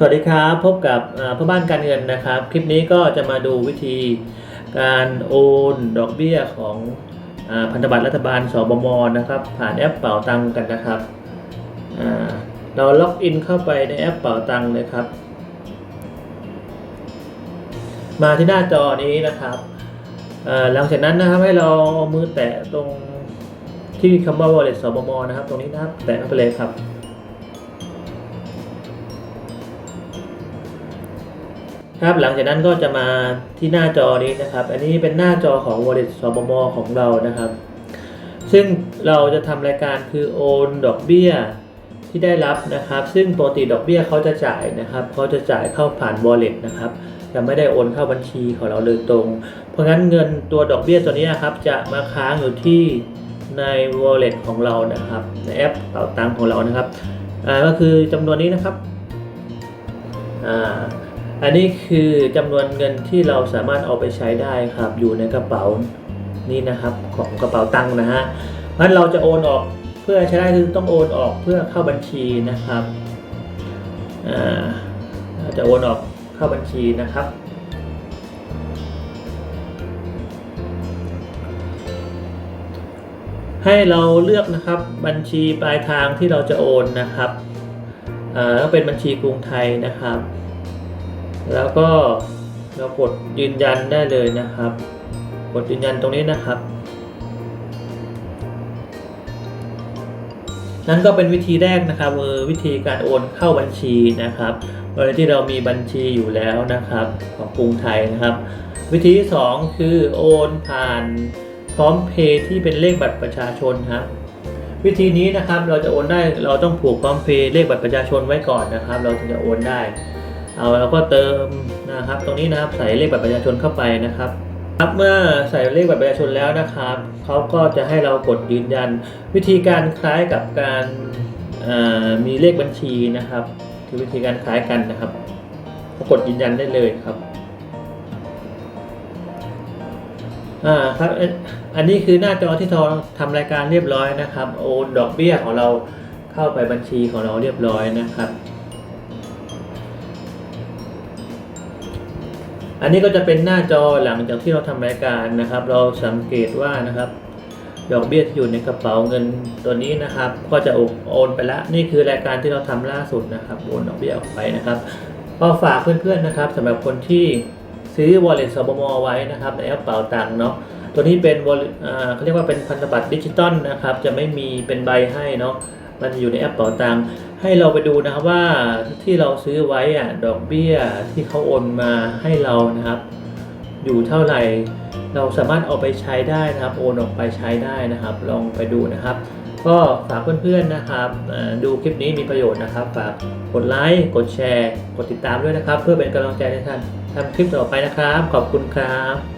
สวัสดีครับพบกับพ่อบ้านการเงินนะครับ คลิปนี้ก็จะมาดูวิธีการโอนดอกเบี้ยของอพันธบัตรรัฐบาลสบมนะครับ ผ่านแอปเป๋าตังกันนะครับเราล็อกอินเข้าไปในแอปเป๋าตังเลยครับ มาที่หน้าจอนี้นะครับหลังจากนั้นนะครับให้เราเอามือแตะตรงที่คำว่า wallet สบมนะครับ ตรงนี้นะครับแตะเข้าไปเลยครับ ครับหลังจากนั้นก็จะมาที่หน้าจอนี้นะครับ อันนี้เป็นหน้าจอของ Wallet สบมของเรานะครับ ซึ่งเราจะทำรายการคือโอนดอกเบี้ยที่ได้รับนะครับ ซึ่งปกติดอกเบี้ยเขาจะจ่ายนะครับเขาจะจ่ายเข้าผ่าน Wallet นะครับจะไม่ได้โอนเข้าบัญชีของเราโดยตรง เพราะงั้นเงินตัวดอกเบี้ยตัวนี้นะครับจะมาค้างอยู่ที่ใน Wallet ของเรานะครับในแอปเป๋าตังของเรานะครับอ่าก็คือจำนวนนี้นะครับอ่า อันนี้คือจำนวนเงินที่เราสามารถเอาไปใช้ได้ครับอยู่ในกระเป๋านี่นะครับของกระเป๋าตังค์นะฮะงั้นเราจะโอนออกเพื่อใช้ได้คือต้องโอนออกเพื่อเข้าบัญชีนะครับอาเราจะโอนออกเข้าบัญชีนะครับให้เราเลือกนะครับบัญชีปลายทางที่เราจะโอนนะครับอ่าก็เป็นบัญชีกรุงไทยนะครับ แล้วก็เรากดยืนยันได้เลยนะครับ กดยืนยันตรงนี้นะครับ นั่นก็เป็นวิธีแรกนะครับคือวิธีการโอนเข้าบัญชีนะครับโดยที่เรามีบัญชีอยู่แล้วนะครับ ของกรุงไทยนะครับ วิธีที่สองคือโอนผ่านพร้อมเพย์ที่เป็นเลขบัตรประชาชนครับวิธีนี้นะครับเราจะโอนได้เราต้องผูกพร้อมเพย์เลขบัตรประชาชนไว้ก่อนนะครับ เราถึงจะโอนได้ เอาเราก็เติมนะครับ ตรงนี้นะครับใส่เลขบัตรประชาชนเข้าไปนะครับครับเมื่อใส่เลขบัตรประชาชนแล้วนะครับเขาก็จะให้เรากดยืนยัน วิธีการคล้ายกับการมีเลขบัญชีนะครับ คือวิธีการคล้ายกันนะครับกดยืนยันได้เลยครับอ่าครับอันอันนี้คือหน้าจอที่เราทำรายการเรียบร้อยนะครับ โอนดอกเบี้ยของเราเข้าไปบัญชีของเราเรียบร้อยนะครับ อันนี้ก็จะเป็นหน้าจอหลังจากที่เราทำรายการนะครับ เราสังเกตว่านะครับดอกเบี้ยที่อยู่ในกระเป๋าเงินตัวนี้นะครับ ก็จะโอนไปแล้วนี่คือรายการที่เราทำล่าสุดนะครับโอนดอกเบี้ยออกไปนะครับก็ฝากเพื่อนๆนะครับสำหรับคนที่ซื้อ wallet สบมไว้นะครับในแอปเป๋าตังเนาะตัวนี้เป็นเขาเรียกว่าเป็นพันธบัตรดิจิตอลนะครับ จะไม่มีเป็นใบให้เนาะ มันอยู่ในแอปเป๋าตังค์ให้เราไปดูนะครับว่าที่เราซื้อไว้อะดอกเบี้ยที่เขาโอนมาให้เรานะครับ อยู่เท่าไหร่ เราสามารถเอาไปใช้ได้นะครับ โอนออกไปใช้ได้นะครับ ลองไปดูนะครับ ก็ฝากเพื่อนๆนะครับดูคลิปนี้มีประโยชน์นะครับฝากกดไลค์กดแชร์ กดติดตามด้วยนะครับ เพื่อเป็นกำลังใจในการทำคลิปต่อไปนะครับ ขอบคุณครับ